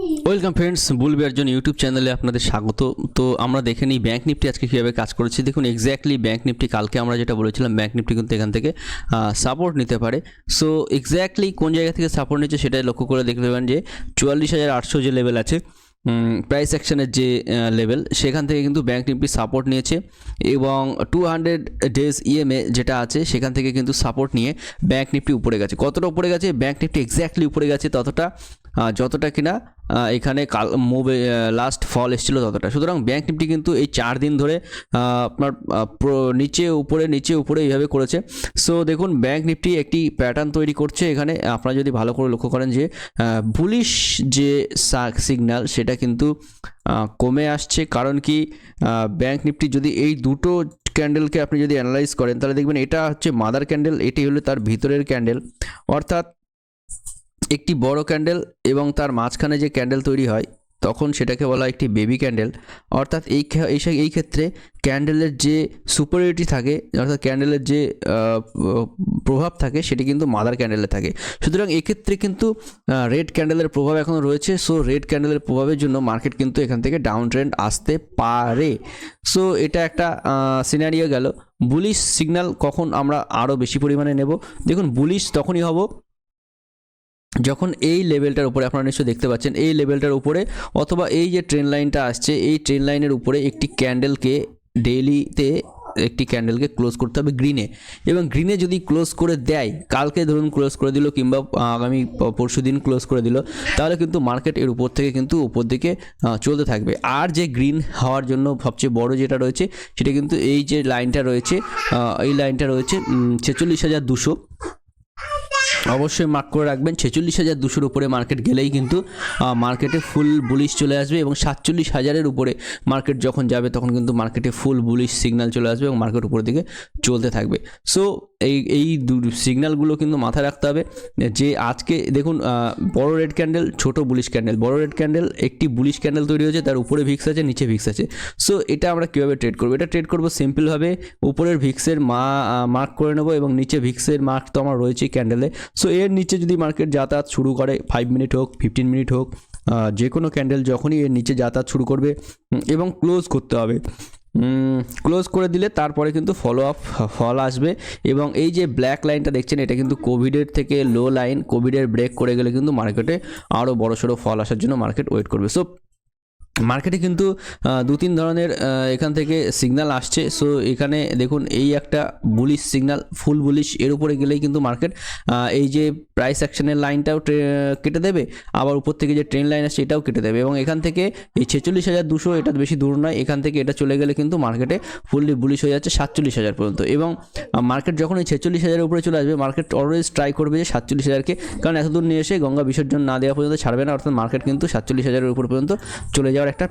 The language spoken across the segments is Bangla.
ওয়েলকাম ফ্রেন্ডস বুলবি অর্জন ইউটিউব চ্যানেলে আপনাদের স্বাগত। তো আমরা দেখে নিই ব্যাঙ্ক নিফটি আজকে কীভাবে কাজ করেছি। দেখুন এক্স্যাক্টলি ব্যাঙ্ক নিফটি কালকে আমরা যেটা বলেছিলাম ব্যাঙ্ক নিফটি কিন্তু এখান থেকে সাপোর্ট নিতে পারে। সো এক্স্যাক্টলি কোন জায়গা থেকে সাপোর্ট নিচ্ছে সেটাই লক্ষ্য করে দেখতে পাবেন যে চুয়াল্লিশ হাজার আটশো যে লেভেল আছে প্রাইস অ্যাকশনের যে লেভেল সেখান থেকে কিন্তু ব্যাঙ্ক নিফটি সাপোর্ট নিয়েছে। এবং টু হান্ড্রেড ডেজ ইএমএ যেটা আছে, সেখান থেকে কিন্তু সাপোর্ট নিয়ে ব্যাঙ্ক নিফটি উপরে গেছে। কতটা উপরে গেছে? ব্যাঙ্ক নিফটি এক্স্যাক্টলি উপরে গেছে ততটা। যতটা কিনা এখানে কাল, মুভে লাস্ট ফল এসেছিল ততটা। সুতরাং ব্যাঙ্ক নিফটি কিন্তু এই চার দিন ধরে আপনার নিচে উপরে নিচে উপরে এইভাবে করেছে। সো দেখুন ব্যাঙ্ক নিফটি একটি প্যাটার্ন তৈরি করছে এখানে। আপনারা যদি ভালো করে লক্ষ্য করেন যে বুলিশ যে সিগন্যাল সেটা কিন্তু কমে আসছে। কারণ কি ব্যাঙ্ক নিফটি যদি এই দুটো ক্যান্ডেলকে আপনি যদি অ্যানালাইজ করেন, তাহলে দেখবেন এটা হচ্ছে মাদার ক্যান্ডেল এটি হলো তার ভিতরের ক্যান্ডেল অর্থাৎ একটি বড় ক্যান্ডেল এবং তার মাঝখানে যে ক্যান্ডেল তৈরি হয়, তখন সেটাকে বলা একটি বেবি ক্যান্ডেল। অর্থাৎ এই এই ক্ষেত্রে ক্যান্ডেলের যে সুপারিটি থাকে, অর্থাৎ ক্যান্ডেলের যে প্রভাব থাকে, সেটি কিন্তু মাদার ক্যান্ডেলে থাকে। সুতরাং এক্ষেত্রে কিন্তু রেড ক্যান্ডেলের প্রভাব এখনও রয়েছে। সো রেড ক্যান্ডেলের প্রভাবের জন্য মার্কেট কিন্তু এখান থেকে ডাউন ট্রেন্ড আসতে পারে। সো এটা একটা সিনারিও গেল। বুলিশ সিগন্যাল কখন আমরা আরও বেশি পরিমাণে নেব? দেখুন বুলিশ তখনই হব যখন এই লেভেলটার উপরে আপনারা নিশ্চয়ই দেখতে পাচ্ছেন, এই লেভেলটার উপরে অথবা এই যে ট্রেন লাইনটা আসছে, এই ট্রেন লাইনের উপরে একটি ক্যান্ডেলকে ডেইলিতে একটি ক্যান্ডেলকে ক্লোজ করতে হবে গ্রিনে। এবং গ্রিনে যদি ক্লোজ করে দেয়, কালকে ধরুন ক্লোজ করে দিল কিংবা আগামী পরশু দিন ক্লোজ করে দিল, তাহলে কিন্তু মার্কেট এর উপর থেকে কিন্তু উপর দিকে চলতে থাকবে। আর যে গ্রিন হওয়ার জন্য সবচেয়ে বড় যেটা রয়েছে, সেটা কিন্তু এই যে লাইনটা রয়েছে এই লাইনটা রয়েছে ছেচল্লিশ হাজার দুশো। অবশ্যই মার্ক করে রাখবেন। ছেচল্লিশ হাজার দুশোর উপরে মার্কেট গেলেই কিন্তু মার্কেটে ফুল বুলিশ চলে আসবে এবং সাতচল্লিশ হাজারের উপরে মার্কেট যখন যাবে, তখন কিন্তু মার্কেটে ফুল বুলিশ সিগন্যাল চলে আসবে এবং মার্কেট উপরের দিকে চলতে থাকবে। সো এই এই দু সিগন্যালগুলো কিন্তু মাথায় রাখতে হবে যে আজকে দেখুন বড় রেড ক্যান্ডেল ছোট বুলিশ ক্যান্ডেল বড় রেড ক্যান্ডেল একটি বুলিশ ক্যান্ডেল তৈরি হয়েছে, তার উপরে ভিক্স আছে, নিচে ভিক্স আছে। সো এটা আমরা কীভাবে ট্রেড করব? এটা ট্রেড করব সিম্পলভাবে উপরের ভিক্সের মা মার্ক করে নেব এবং নিচে ভিক্সের মার্ক তো আমার রয়েছে ক্যান্ডেলে সো এর নিচে যদি মার্কেট যাতায়াত শুরু করে ফাইভ মিনিট হোক ফিফটিন মিনিট হোক যে কোনো ক্যান্ডেল যখনই এর নিচে যাতায়াত শুরু করবে এবং ক্লোজ করতে হবে। ক্লোজ করে দিলে তারপরে কিন্তু ফলো আপ ফল আসবে এবং এই যে ব্ল্যাক লাইনটা দেখছেন, এটা কিন্তু কোভিডের থেকে লো লাইন কোভিডের ব্রেক করে গেলে কিন্তু মার্কেটে আরও বড় সড়ো ফল আসার জন্য মার্কেট ওয়েট করবে। সো মার্কেটে কিন্তু দু তিন ধরনের এখান থেকে সিগন্যাল আসছে। সো এখানে দেখুন, এই একটা বুলিশ সিগন্যাল ফুল বুলিশ এর উপরে গেলেই কিন্তু মার্কেট এই যে প্রাইস অ্যাকশনের লাইনটাও কেটে দেবে, আবার উপর থেকে যে ট্রেন লাইন আসছে, এটাও কেটে দেবে। এবং এখান থেকে এই ছেচল্লিশ হাজার দুশো, এটা বেশি দূর নয়, এখান থেকে এটা চলে গেলে কিন্তু মার্কেটে ফুললি বুলিশ হয়ে যাচ্ছে সাতচল্লিশ হাজার পর্যন্ত। এবং মার্কেট যখন এই ছেচল্লিশ হাজারের উপরে চলে আসবে মার্কেট অলওয়েজ ট্রাই করবে যে সাতচল্লিশ হাজারকে, কারণ এত দূর নিয়ে এসে গঙ্গা বিসর্জন না দেওয়া পর্যন্ত ছাড়বে না, অর্থাৎ মার্কেট কিন্তু সাতচল্লিশ হাজারের উপর পর্যন্ত চলে যাওয়ার একটা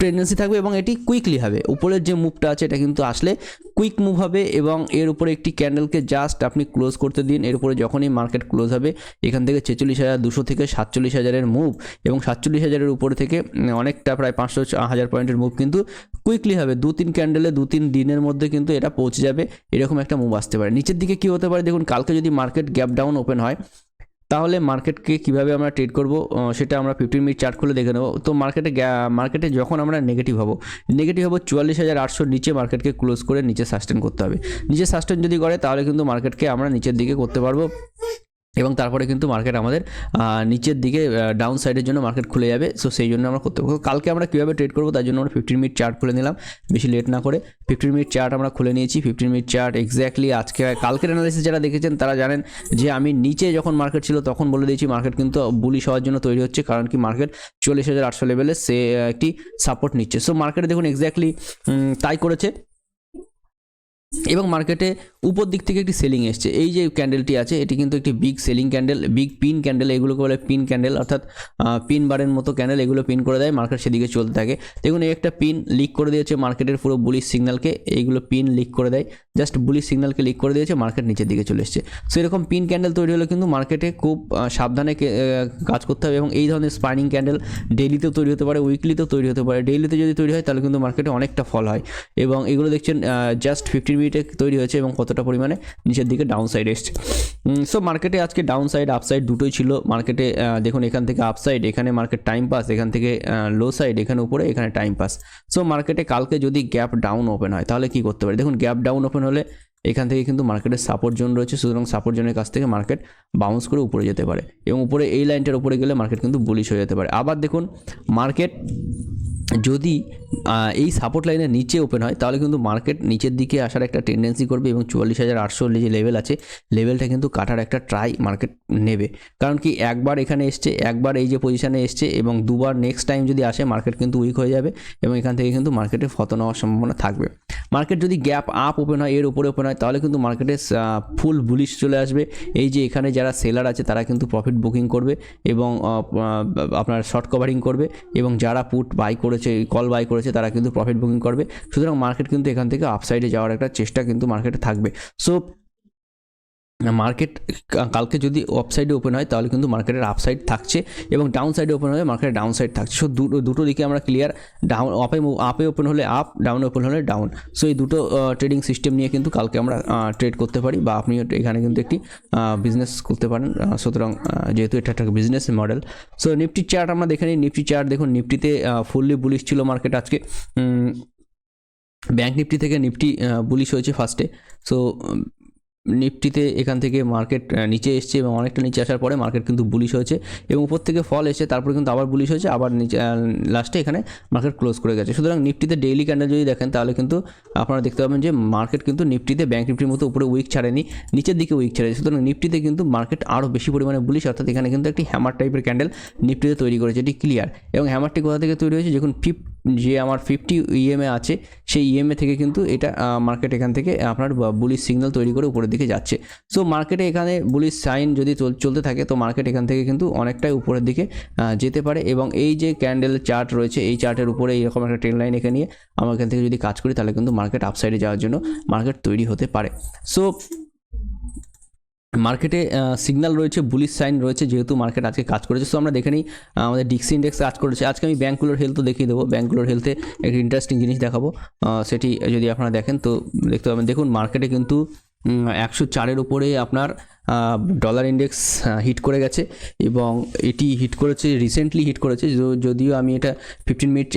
টেন্ডেন্সি থাকবে এবং এটি কুইকলি হবে। উপরের যে মুভটা আছে, এটা কিন্তু আসলে কুইক মুভ হবে এবং এর উপরে একটি ক্যান্ডেলকে জাস্ট আপনি ক্লোজ করতে দিন। এর উপরে যখনই মার্কেট ক্লোজ হবে, এখান থেকে ছেচল্লিশ হাজার দুশো থেকে সাতচল্লিশ হাজারের মুভ এবং সাতচল্লিশ হাজারের উপরে থেকে অনেকটা প্রায় পাঁচশো হাজার পয়েন্টের মুভ কিন্তু কুইকলি হবে। দু তিন ক্যান্ডেলে দু তিন দিনের মধ্যে কিন্তু এটা পৌঁছে যাবে। এরকম একটা মুভ আসতে পারে। নিচের দিকে কি হতে পারে? দেখুন, কালকে যদি মার্কেট গ্যাপ ডাউন ওপেন হয় তাহলে মার্কেটকে কীভাবে আমরা ট্রেড করব? সেটা আমরা ফিফটিন মিনিট চার্ট খুলে দেখে নেব। তো মার্কেটে মার্কেটে যখন আমরা নেগেটিভ হব নেগেটিভ হব চুয়াল্লিশ হাজার আটশোর নিচে মার্কেটকে ক্লোজ করে নিচে সাস্টেন করতে হবে। নিচে সাস্টেন যদি করে, তাহলে কিন্তু মার্কেটকে আমরা নিচের দিকে করতে পারব। এবং তারপরে কিন্তু মার্কেট আমাদের নিচের দিকে ডাউন সাইডের জন্য মার্কেট খুলে যাবে। সো সেই জন্য আমরা করতে পারব। কালকে আমরা কীভাবে ট্রেড করব, তার জন্য আমরা ফিফটিন মিনিট চার্ট খুলে নিলাম। বেশি লেট না করে ফিফটিন মিনিট চার্ট আমরা খুলে নিয়েছি। ফিফটিন মিনিট চার্ট এক্স্যাক্টলি আজকে, কালকের অ্যানালিসিস যারা দেখেছেন, তারা জানেন যে আমি নিচে যখন মার্কেট ছিল, তখন বলে দিয়েছি মার্কেট কিন্তু বুলিশ হওয়ার জন্য তৈরি হচ্ছে, কারণ কি মার্কেট চল্লিশ হাজার আটশো লেভেলে সে একটি সাপোর্ট নিচ্ছে। সো মার্কেটে দেখুন এক্স্যাক্টলি তাই করেছে। এবং মার্কেটে উপর দিক থেকে একটি সেলিং এসছে। এই যে ক্যান্ডেলটি আছে, এটি কিন্তু একটি big selling candle big pin candle এগুলোকে বলে পিন ক্যান্ডেল অর্থাৎ পিন বারের মতো ক্যান্ডেল এগুলো পিন করে দেয় মার্কেট সেদিকে চলতে থাকে। দেখুন, এই একটা পিন লিক করে দিয়েছে মার্কেটের পুরো বুলিশ সিগন্যালকে এইগুলো পিন লিক করে দেয়। জাস্ট বুলিশ সিগন্যালকে লিক করে দিয়েছে মার্কেট নিচের দিকে চলে এসছে। সো এরকম পিন ক্যান্ডেল তৈরি হলে কিন্তু মার্কেটে খুব সাবধানে কাজ করতে হবে এবং এই ধরনের স্পাইনিং ক্যান্ডেল ডেইলিতেও তৈরি হতে পারে উইকলিতেও তৈরি হতে পারে। ডেইলিতে যদি তৈরি হয়, তাহলে কিন্তু মার্কেটে অনেকটা ফল হয়। এবং এগুলো দেখছেন জাস্ট ফিফটিন মিনিটে তৈরি হয়েছে এবং কত কতটা পরিমাণে নিচের দিকে ডাউন সাইড এসছে সো মার্কেটে আজকে ডাউন সাইড আপসাইড দুটোই ছিল। মার্কেটে দেখুন, এখান থেকে আপসাইড এখানে মার্কেট টাইম পাস এখান থেকে লো সাইড এখানে উপরে, এখানে টাইম পাস সো মার্কেটে কালকে যদি গ্যাপ ডাউন ওপেন হয়, তাহলে কি করতে পারে? দেখুন গ্যাপ ডাউন ওপেন হলে এখান থেকে কিন্তু মার্কেটের সাপোর্ট জোন রয়েছে। সুতরাং সাপোর্ট জোনের কাছ থেকে মার্কেট বাউন্স করে উপরে যেতে পারে এবং উপরে এই লাইনটার উপরে গেলে মার্কেট কিন্তু বুলিশ হয়ে যেতে পারে। আবার দেখুন মার্কেট যদি এই সাপোর্ট লাইনের নিচে ওপেন হয়, তাহলে কিন্তু মার্কেট নিচের দিকে আসার একটা টেন্ডেন্সি করবে এবং চুয়াল্লিশ হাজার আটশো যে লেভেল আছে লেভেলটা কিন্তু কাটার একটা ট্রাই মার্কেট নেবে। কারণ কি, একবার এখানে এসছে, একবার এই যে পজিশানে এসছে এবং দুবার নেক্সট টাইম যদি আসে মার্কেট কিন্তু উইক হয়ে যাবে এবং এখান থেকে কিন্তু মার্কেটে ফতন হওয়ার সম্ভাবনা থাকবে। মার্কেট যদি গ্যাপ আপ ওপেন হয়, এর উপরে ওপেন হয়, তাহলে কিন্তু মার্কেটে ফুল বুলিশ চলে আসবে। এই যে এখানে যারা সেলার আছে, তারা কিন্তু প্রফিট বুকিং করবে এবং আপনার শর্ট কভারিং করবে এবং যারা পুট বাই করেছে কল বাই করেছে, তারা কিন্তু প্রফিট বুকিং করবে। সুতরাং মার্কেট কিন্তু এখান থেকে আপসাইডে যাওয়ার একটা চেষ্টা কিন্তু মার্কেটে থাকবে। সো মার্কেট কালকে যদি অফসাইডে ওপেন হয়, তাহলে কিন্তু মার্কেটের আপসাইড থাকছে এবং ডাউন সাইডে ওপেন হলে মার্কেটের ডাউন সাইড থাকছে। সো দুটো দুটো দিকে আমরা ক্লিয়ার ডাউন আপে আপে ওপেন হলে আপ ডাউনে ওপেন হলে ডাউন সো এই দুটো ট্রেডিং সিস্টেম নিয়ে কিন্তু কালকে আমরা ট্রেড করতে পারি বা আপনি এখানে কিন্তু একটি বিজনেস করতে পারেন। সুতরাং যেহেতু এটা একটা business model so Nifty chart আমরা দেখে নিই। নিফটি চার্ট দেখুন নিফটিতে ফুললি বুলিশ ছিল মার্কেট আজকে। ব্যাঙ্ক নিফটি থেকে নিফটি বুলিশ হয়েছে ফার্স্টে সো নিফটিতে এখান থেকে মার্কেট নিচে এসছে এবং অনেকটা নিচে আসার পরে মার্কেট কিন্তু বুলিশ হয়েছে এবং উপর থেকে ফল এসে তারপরে কিন্তু আবার বুলিশ হয়েছে, আবার নিচে লাস্টে এখানে মার্কেট ক্লোজ করে গেছে। সুতরাং নিফটিতে ডেইলি ক্যান্ডেল যদি দেখেন, তাহলে কিন্তু আপনারা দেখতে পাবেন যে মার্কেট কিন্তু নিফটিতে ব্যাঙ্ক নিফটির মতো উপরে উইক ছাড়েনি, নিচের দিকে উইক ছাড়ে সুতরাং নিফটিতে কিন্তু মার্কেট আরও বেশি পরিমাণে বুলিশ অর্থাৎ এখানে কিন্তু একটি হ্যামার টাইপের ক্যান্ডেল নিফটিতে তৈরি করেছে, এটি ক্লিয়ার এবং হ্যামারটি কোথা থেকে তৈরি হয়েছে? যখন ফিফ যে আমার ফিফটি ইএমএ আছে, সেই ইএমএ থেকে কিন্তু এটা মার্কেট এখান থেকে আপনার বুলিশ সিগন্যাল তৈরি করে উপরের দিকে যাচ্ছে। সো মার্কেটে এখানে বুলিশ সাইন যদি চল- চলতে থাকে, তো মার্কেট এখান থেকে কিন্তু অনেকটাই উপরের দিকে যেতে পারে। এবং এই যে ক্যান্ডেল চার্ট রয়েছে, এই চার্টের উপরে এইরকম একটা ট্রেন লাইন এখানে নিয়ে, আমরা এখান থেকে যদি কাজ করি, তাহলে কিন্তু মার্কেট আপসাইডে যাওয়ার জন্য মার্কেট তৈরি হতে পারে। সো মার্কেটে সিগনাল রয়েছে বুলিশ সাইন রয়েছে, যেহেতু মার্কেট আজকে কাজ করেছে। সো আমরা দেখে নিই আমাদের ডিক্সি ইন্ডেক্স কাজ করেছে। আজকে আমি ব্যাঙ্কগুলোর হেলথও দেখিয়ে দেবো। ব্যাঙ্কগুলোর হেলথে একটি ইন্টারেস্টিং জিনিস দেখাবো। সেটি যদি আপনারা দেখেন, তো দেখতে পাবেন, দেখুন মার্কেটে কিন্তু একশো চারের উপরে আপনার ডলার ইন্ডেক্স হিট করে গেছে এবং এটি হিট করেছে রিসেন্টলি হিট করেছে। যদিও আমি এটা ফিফটিন মিনিট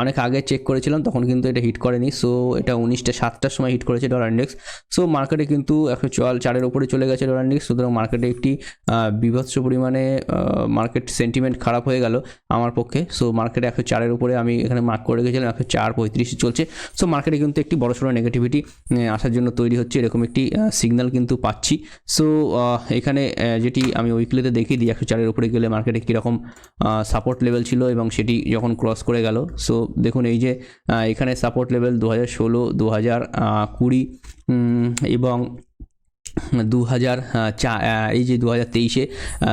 অনেক আগে চেক করেছিলাম, তখন কিন্তু এটা হিট করেনি। সো এটা উনিশটা, সাতটার সময় হিট করেছে ডলার ইন্ডেক্স সো মার্কেটে কিন্তু একশো চল চারের ওপরে চলে গেছে ডলার ইন্ডেক্স সুতরাং মার্কেটে একটি বিভৎস পরিমাণে মার্কেট সেন্টিমেন্ট খারাপ হয়ে গেল আমার পক্ষে। সো মার্কেটে একশো চারের উপরে আমি এখানে মার্ক করে গেছিলাম, একশো চার পঁয়ত্রিশ চলছে। সো মার্কেটে কিন্তু একটি বড় সড়ো নেগেটিভিটি আসার জন্য তৈরি হচ্ছে। এরকম একটি সিগন্যাল কিন্তু পাচ্ছি। সো এখানে যেটি আমি উইকলিতে দেখিয়ে দিই, একশো চারের উপরে গেলে মার্কেটে কীরকম সাপোর্ট লেভেল ছিল এবং সেটি যখন ক্রস করে গেল। সো দেখুন এই যে এখানে সাপোর্ট লেভেল দু হাজার ষোলো দু হাজার কুড়ি এবং দু হাজার চা এই যে দু হাজার তেইশে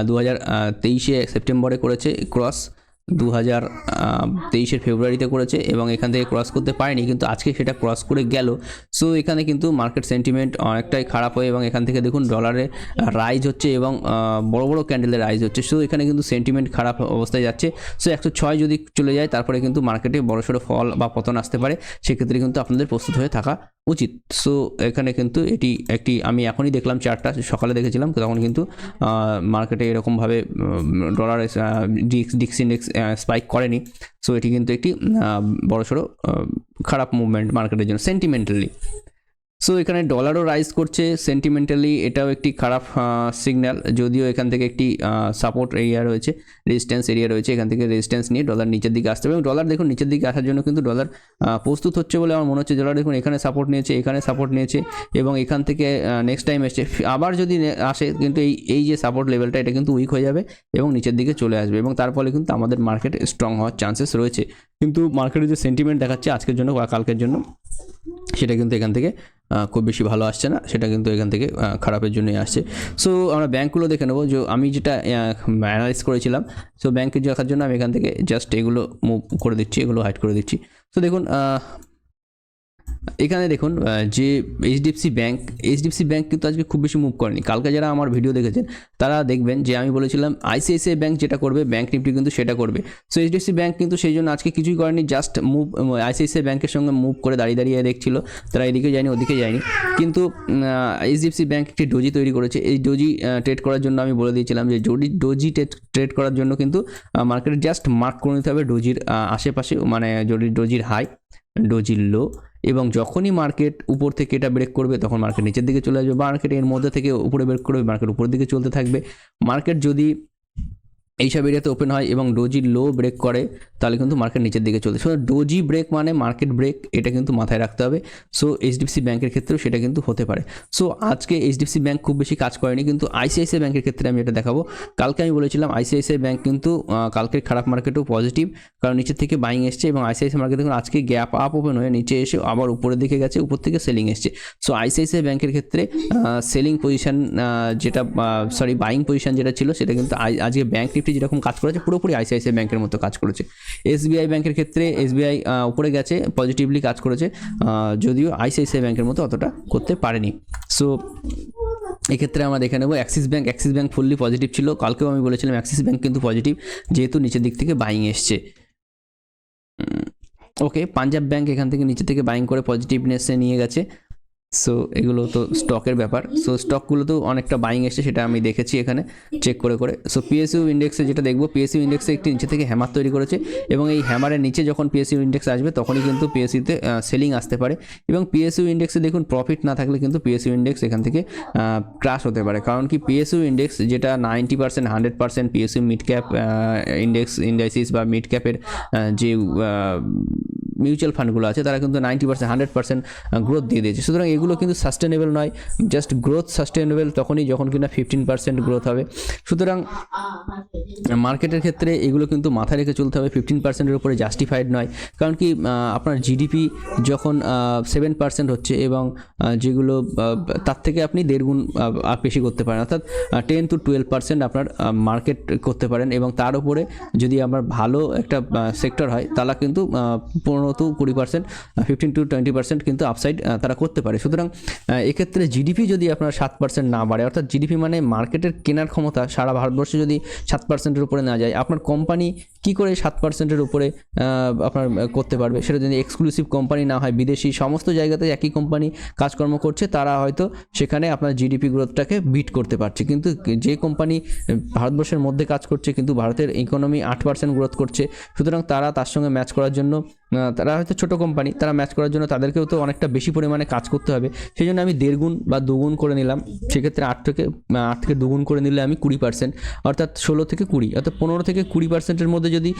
দু হাজার তেইশে সেপ্টেম্বরে করেছে ক্রস দু হাজার তেইশের ফেব্রুয়ারিতে করেছে এবং এখান থেকে ক্রস করতে পারেনি, কিন্তু আজকে সেটা ক্রস করে গেল। সো এখানে কিন্তু মার্কেট সেন্টিমেন্ট অনেকটাই খারাপ হয় এবং এখান থেকে দেখুন ডলারে রাইজ হচ্ছে এবং বড় বড় ক্যান্ডেলের রাইজ হচ্ছে। সো এখানে কিন্তু সেন্টিমেন্ট খারাপ অবস্থায় যাচ্ছে। সো একশো ছয় যদি চলে যায়, তারপরে কিন্তু মার্কেটে বড়সড় ফল বা পতন আসতে পারে। সেক্ষেত্রে কিন্তু আপনাদের প্রস্তুত হয়ে থাকা উচিত। সো এখানে কিন্তু এটি একটি, আমি এখনই দেখলাম চারটা সকালে দেখেছিলাম, তখন কিন্তু মার্কেটে এরকমভাবে ডলার ডিক্স ডিক্স ইন্ডেক্স স্পাইক করেনি। সো এটি কিন্তু একটি বড়সড় খারাপ মুভমেন্ট মার্কেটের জন্য সেন্টিমেন্টালি সো এখানে ডলারও রাইজ করছে সেন্টিমেন্টালি এটাও একটি খারাপ সিগন্যাল যদিও এখান থেকে একটি সাপোর্ট এরিয়া রয়েছে রেজিস্ট্যান্স এরিয়া রয়েছে, এখান থেকে রেজিস্ট্যান্স নিয়ে ডলার নিচের দিকে আসতে হবে। এবং ডলার দেখুন, নিচের দিকে আসার জন্য কিন্তু ডলার প্রস্তুত হচ্ছে বলে আমার মনে হচ্ছে। ডলার দেখুন, এখানে সাপোর্ট নিয়েছে, এখানে সাপোর্ট নিয়েছে, এবং এখান থেকে নেক্সট টাইম এসছে। আবার যদি আসে, কিন্তু এই এই যে সাপোর্ট লেভেলটা এটা কিন্তু উইক হয়ে যাবে এবং নিচের দিকে চলে আসবে। এবং তার ফলে কিন্তু আমাদের মার্কেট স্ট্রং হওয়ার চান্সেস রয়েছে। কিন্তু মার্কেটে যে সেন্টিমেন্ট দেখাচ্ছে আজকের জন্য বা কালকের জন্য, সেটা কিন্তু এখান থেকে খুব বেশি ভালো আসছে না, সেটা কিন্তু এখান থেকে খারাপের জন্যই আসছে। সো আমরা ব্যাঙ্কগুলো দেখে নেব। যে আমি যেটা অ্যানালাইজ করেছিলাম সো ব্যাঙ্কে দেখার জন্য আমি এখান থেকে জাস্ট এগুলো মুভ করে দিচ্ছি, এগুলো হাইড করে দিচ্ছি। সো দেখুন এখানে দেখুন যে এইচডিএফসি ব্যাংক এইচডিএফসি ব্যাংক কিন্তু আজকে খুব বেশি মুভ করেনি। কালকে যারা আমার ভিডিও দেখেছেন, তারা দেখবেন যে আমি বলেছিলাম আইসিআইসিআই ব্যাঙ্ক যেটা করবে ব্যাঙ্ক নিফটি কিন্তু সেটা করবে। সো এইচডিএফসি ব্যাঙ্ক কিন্তু সেই জন্য আজকে কিছুই করেনি জাস্ট মুভ আইসিআইসিআই ব্যাংকের সঙ্গে মুভ করে দাঁড়িয়ে দাঁড়িয়ে দেখছিল। তারা এদিকে যায়নি, ওদিকে যায়নি। কিন্তু এইচডিএফসি ব্যাংক একটি ডোজি তৈরি করেছে। এই ডোজি ট্রেড করার জন্য আমি বলে দিয়েছিলাম যে ডোজি ডোজি ট্রেড করার জন্য কিন্তু মার্কেটে জাস্ট মার্ক করে নিতে হবে ডোজির আশেপাশে। মানে ডোজির হাই ডোজির লো এবং যখনই মার্কেট উপর থেকে এটা ব্রেক করবে, তখন মার্কেট নিচের দিকে চলে আসবে। মার্কেট এর মধ্যে থেকে উপরে ব্রেক করবে মার্কেট উপরের দিকে চলতে থাকবে। মার্কেট যদি এইসব এরিয়াতে ওপেন হয় এবং ডোজি লো ব্রেক করে, তাহলে কিন্তু মার্কেট নিচের দিকে চলবে সো ডোজি ব্রেক মানে মার্কেট ব্রেক এটা কিন্তু মাথায় রাখতে হবে। সো এইচডিএফসি ব্যাংকের ক্ষেত্রেও সেটা কিন্তু হতে পারে। সো আজকে এইচডিএফসি ব্যাংক খুব বেশি কাজ করেনি, কিন্তু আইসিআইসিআই ব্যাংকের ক্ষেত্রে আমি এটা দেখাবো। কালকে আমি বলেছিলাম আইসিআইসিআই ব্যাংক কিন্তু কালকের খারাপ মার্কেটেও পজিটিভ কারণ নিচের থেকে বাইং এসছে এবং আইসিআইসিআই মার্কেট দেখুন আজকে গ্যাপ আপ ওপেন হয়ে নিচে এসে আবার উপরের দিকে গেছে, উপর থেকে সেলিং এসছে। সো আইসিআইসিআই ব্যাংকের ক্ষেত্রে সেলিং পজিশন যেটা সরি বাইং পজিশন যেটা ছিল, সেটা কিন্তু আজকে ব্যাংক নিফটি যেরকম কাজ করেছে, পুরোপুরি আইসিআইসিআই ব্যাংকের মতো কাজ করেছে। এসবিআই ব্যাংকের ক্ষেত্রে এসবিআই উপরে গেছে পজিটিভলি কাজ করেছে যদিও আইসিআইসিআই ব্যাংকের মতো অতটা করতে পারেনি। সো এক্ষেত্রে আমরা দেখে নেব Axis bank Axis bank fully positive ছিল। কালকেও আমি বলেছিলাম অ্যাক্সিস ব্যাঙ্ক কিন্তু পজিটিভ যেহেতু নিচের দিক থেকে বাইং এসছে। ওকে পাঞ্জাব ব্যাঙ্ক এখান থেকে নিচে থেকে বাইং করে পজিটিভনেসে নিয়ে গেছে। সো এগুলো তো স্টকের ব্যাপার। সো স্টকগুলো তো অনেকটা বাইং এসছে, সেটা আমি দেখেছি এখানে চেক করে করে। সো পিএসইউ ইন্ডেক্সে যেটা দেখব পিএসইউ ইন্ডেক্সে একটি নিচে থেকে হ্যামার তৈরি করেছে এবং এই হ্যামারের নিচে যখন পিএসইউ ইন্ডেক্স আসবে, তখনই কিন্তু পিএসইউতে সেলিং আসতে পারে। এবং পিএসইউ ইন্ডেক্সে দেখুন প্রফিট না থাকলে কিন্তু পিএসইউ ইন্ডেক্স এখান থেকে ক্রাশ হতে পারে। কারণ কি পিএসইউ ইন্ডেক্স যেটা ninety percent hundred percent PSU mid cap index indices বা মিড ক্যাপের যে মিউচুয়াল ফান্ডগুলো আছে, তারা কিন্তু ninety percent hundred percent growth দিয়ে দিয়েছে। সুতরাং এগুলো কিন্তু সাস্টেনেবল নয় জাস্ট গ্রোথ সাস্টেনেবল তখনই যখন কিনা ফিফটিন পার্সেন্ট গ্রোথ হবে। সুতরাং মার্কেটের ক্ষেত্রে এগুলো কিন্তু মাথায় রেখে চলতে হবে ফিফটিন পার্সেন্টের উপরে জাস্টিফাইড নয়। কারণ কি আপনার জিডিপি যখন সেভেন পার্সেন্ট হচ্ছে এবং যেগুলো তার থেকে আপনি দেড় গুণ বেশি করতে পারেন। অর্থাৎ টেন টু টুয়েলভ পার্সেন্ট আপনার মার্কেট করতে পারেন এবং তার উপরে যদি আমার ভালো একটা সেক্টর হয়, তাহলে কিন্তু পনেরো টু কুড়ি percent fifteen to twenty percent কিন্তু আপসাইড তারা করতে পারে। সুতরাং এক্ষেত্রে জিডিপি যদি আপনার সাত পার্সেন্ট না বাড়ে, অর্থাৎ জিডিপি মানে মার্কেটের কেনার ক্ষমতা সারা ভারতবর্ষে যদি সাত পার্সেন্টের উপরে না যায়, আপনার কোম্পানি কি করে সাত পার্সেন্টের উপরে আপনার করতে পারবে? সেটা যদি এক্সক্লুসিভ কোম্পানি না হয়, বিদেশি সমস্ত জায়গাতে একই কোম্পানি কাজকর্ম করছে, তারা হয়তো সেখানে আপনার জিডিপি গ্রোথটাকে বিট করতে পারছে। কিন্তু যে কোম্পানি ভারতবর্ষের মধ্যে কাজ করছে, কিন্তু ভারতের ইকোনমি আট পার্সেন্ট গ্রোথ করছে, সুতরাং তারা তার সঙ্গে ম্যাচ করার জন্য তারা হয়তো ছোট কোম্পানি তারা ম্যাচ করার জন্য তাদেরকেও তো অনেকটা বেশি পরিমাণে কাজ করতে হবে। সেই জন্য আমি দেড় গুণ বা দুগুণ করে নিলাম। সেক্ষেত্রে আট থেকে আট থেকে দুগুণ করে নিলে আমি কুড়ি পার্সেন্ট অর্থাৎ ষোলো থেকে কুড়ি। অর্থাৎ পনেরো থেকে কুড়ি পার্সেন্টের মধ্যে যদি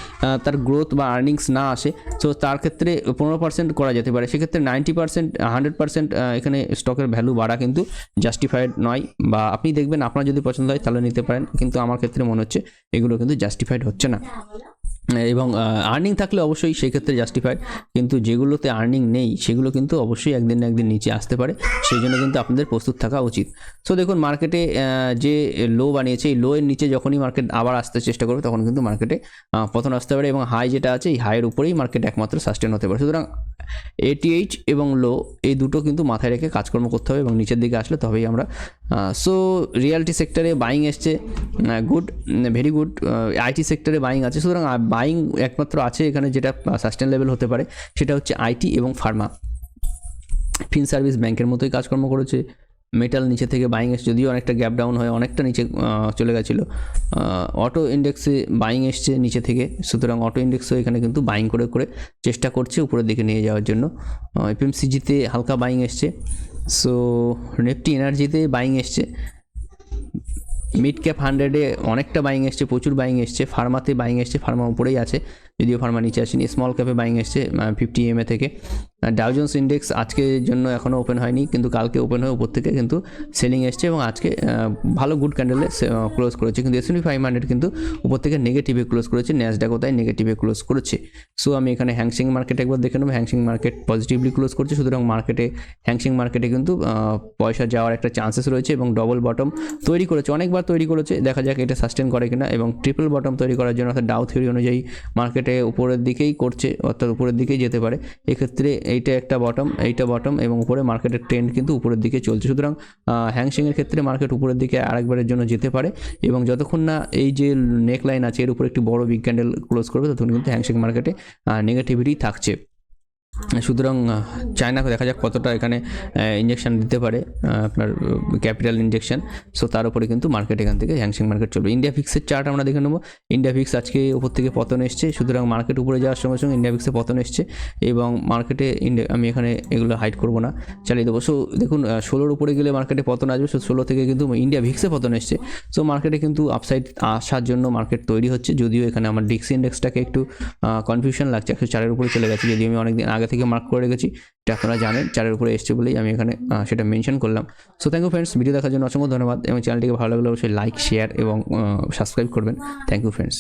তার গ্রোথ বা আর্নিংস না আসে, তো তার ক্ষেত্রে পনেরো পার্সেন্ট করা যেতে পারে। সেক্ষেত্রে নাইনটি পার্সেন্ট হান্ড্রেড পার্সেন্ট এখানে স্টকের ভ্যালু বাড়া কিন্তু জাস্টিফাইড নয়। বা আপনি দেখবেন, আপনার যদি পছন্দ হয় তাহলে নিতে পারেন। কিন্তু আমার ক্ষেত্রে মনে হচ্ছে, এগুলো কিন্তু জাস্টিফাইড হচ্ছে না। এবং আর্নিং থাকলে অবশ্যই সেই ক্ষেত্রে জাস্টিফাইড কিন্তু যেগুলোতে আর্নিং নেই, সেগুলো কিন্তু অবশ্যই একদিন না একদিন নিচে আসতে পারে। সেই জন্য কিন্তু আপনাদের প্রস্তুত থাকা উচিত। সো দেখুন মার্কেটে যে লো বানিয়েছে, এই লো এর নিচে যখনই মার্কেট আবার আসতে চেষ্টা করবে, তখন কিন্তু মার্কেটে পতন আসতে পারে এবং হাই যেটা আছে, এই হাইয়ের উপরেই মার্কেট একমাত্র সাস্টেন হতে পারে। সুতরাং এটিএইচ এবং লো এই দুটো কিন্তু মাথায় রেখে কাজকর্ম করতে হবে এবং নিচের দিকে আসলে তবেই আমরা সো রিয়ালিটি সেক্টরে বাইং এসছে গুড ভেরি গুড আইটি সেক্টরে বাইং আছে। সুতরাং বাইং একমাত্র আছে এখানে যেটা সাস্টেন লেভেল হতে পারে, সেটা হচ্ছে আইটি এবং ফার্মা ফিন সার্ভিস ব্যাংকের মতোই কাজকর্ম করেছে মেটাল নিচে থেকে বাইং এসছে, যদিও অনেকটা গ্যাপ ডাউন হয়ে অনেকটা নিচে চলে গেছিল। অটো ইন্ডেক্সে বাইং এসছে নিচে থেকে, সুতরাং অটো ইন্ডেক্সও এখানে কিন্তু বাইং করে করে চেষ্টা করছে উপরের দিকে নিয়ে যাওয়ার জন্য। এফএমসিজিতে হালকা বাইং এসছে সো নেফটি এনার্জিতে বাইং এসছে। মিড ক্যাপ হান্ড্রেডে অনেকটা বাইং এসছে, প্রচুর বাইং এসছে। ফার্মাতে বাইং এসছে ফার্মা উপরেই আছে, যদিও ফার্মা নিচে আসেনি স্মল ক্যাপে বাইং এসছে ফিফটি এম এ থেকে। ডাউজন্স ইন্ডেক্স আজকের জন্য এখনও ওপেন হয়নি, কিন্তু কালকে ওপেন হয়ে উপর থেকে কিন্তু সেলিং এসছে এবং আজকে ভালো গুড ক্যান্ডেলে ক্লোজ করেছে। কিন্তু এসএনপি ফাইভ হান্ড্রেড কিন্তু উপর থেকে নেগেটিভে ক্লোজ করেছে ন্যাসডাকও তাই নেগেটিভে ক্লোজ করেছে। সো আমি এখানে হ্যাংসিং মার্কেট একবার দেখে নেব। হ্যাংসিং মার্কেট পজিটিভলি ক্লোজ করছে, সুতরাং মার্কেটে হ্যাংসিং মার্কেটে কিন্তু পয়সা যাওয়ার একটা চান্সেস রয়েছে এবং ডবল বটম তৈরি করেছে, অনেকবার তৈরি করেছে। দেখা যাক এটা সাস্টেন করে কিনা এবং ট্রিপল বটম তৈরি করার জন্য অর্থাৎ ডাউ থিওরি অনুযায়ী মার্কেটে উপরের দিকেই করছে, অর্থাৎ উপরের দিকেই যেতে পারে। এক্ষেত্রে এইটা একটা বটম এইটা বটম এবং উপরে মার্কেটের ট্রেন্ড কিন্তু উপরের দিকে চলছে। সুতরাং হ্যাংসিংয়ের ক্ষেত্রে মার্কেট উপরের দিকে আরেকবারের জন্য যেতে পারে এবং যতক্ষণ না এই যে নেক লাইন আছে, এর উপরে একটি বড় বিগ ক্যান্ডেল ক্লোজ করবে, ততক্ষণ কিন্তু হ্যাংসিং মার্কেটে নেগেটিভিটি থাকছে। সুতরাং চায়না দেখা যাক কতটা এখানে ইঞ্জেকশন দিতে পারে আপনার ক্যাপিটাল ইঞ্জেকশন সো তার উপরে কিন্তু মার্কেট এখান থেকে হ্যাংসিং মার্কেট চলবে। ইন্ডিয়া ফিক্সের চার্ট আমরা দেখে নেব। ইন্ডিয়া ফিক্স আজকে উপর থেকে পতন এসছে। সুতরাং মার্কেট উপরে যাওয়ার সঙ্গে সঙ্গে ইন্ডিয়া ফিক্সে পতন এসছে এবং মার্কেটে ইন্ডিয়া আমি এখানে এগুলো হাইড করব না, চালিয়ে দেবো। সো দেখুন ষোলোর উপরে গেলে মার্কেটে পতন আসবে। সো ষোলো থেকে কিন্তু ইন্ডিয়া ভিক্সে পতন এসছে। সো মার্কেটে কিন্তু আপসাইড আসার জন্য মার্কেট তৈরি হচ্ছে। যদিও এখানে আমার ডিক্স ইন্ডেক্সটাকে একটু কনফিউশন লাগছে। একশো চারের উপরে চলে গেছে। যদি আমি অনেকদিন আগে থেকে মার্ক করে রেখেছি। এটা আপনারা জানেন চারের উপরে এসছে বলেই আমি এখানে সেটা মেনশন করলাম। So thank you friends video দেখার জন্য অসংখ্য ধন্যবাদ এবং চ্যানেলটিকে ভালো লাগলে অবশ্যই লাইক শেয়ার এবং সাবস্ক্রাইব করবেন। Thank you friends